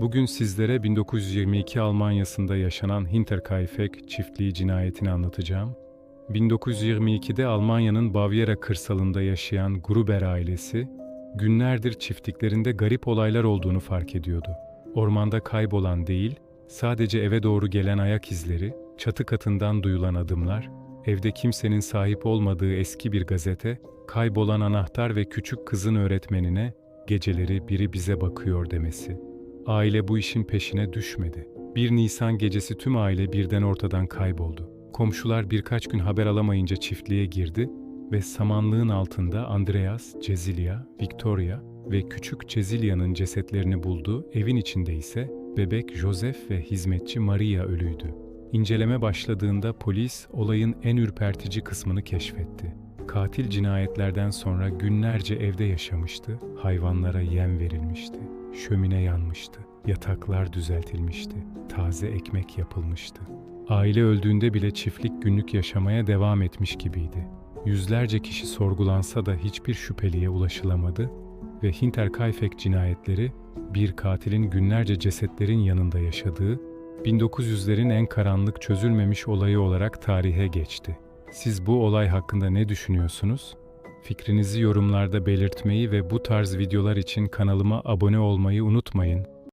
Bugün sizlere 1922 Almanya'sında yaşanan Hinterkaifeck çiftliği cinayetini anlatacağım. 1922'de Almanya'nın Bavyera kırsalında yaşayan Gruber ailesi, günlerdir çiftliklerinde garip olaylar olduğunu fark ediyordu. Ormanda kaybolan değil, sadece eve doğru gelen ayak izleri, çatı katından duyulan adımlar, evde kimsenin sahip olmadığı eski bir gazete, kaybolan anahtar ve küçük kızın öğretmenine geceleri biri bize bakıyor demesi. Aile bu işin peşine düşmedi. 1 Nisan gecesi tüm aile birden ortadan kayboldu. Komşular birkaç gün haber alamayınca çiftliğe girdi ve samanlığın altında Andreas, Cezilia, Victoria ve küçük Cezilia'nın cesetlerini buldu. Evin içinde ise bebek Joseph ve hizmetçi Maria ölüydü. İnceleme başladığında polis olayın en ürpertici kısmını keşfetti. Katil cinayetlerden sonra günlerce evde yaşamıştı, hayvanlara yem verilmişti, şömine yanmıştı, yataklar düzeltilmişti, taze ekmek yapılmıştı. Aile öldüğünde bile çiftlik günlük yaşamaya devam etmiş gibiydi. Yüzlerce kişi sorgulansa da hiçbir şüpheliye ulaşılamadı ve Hinterkaifeck cinayetleri bir katilin günlerce cesetlerin yanında yaşadığı 1900'lerin en karanlık çözülmemiş olayı olarak tarihe geçti. Siz bu olay hakkında ne düşünüyorsunuz? Fikrinizi yorumlarda belirtmeyi ve bu tarz videolar için kanalıma abone olmayı unutmayın.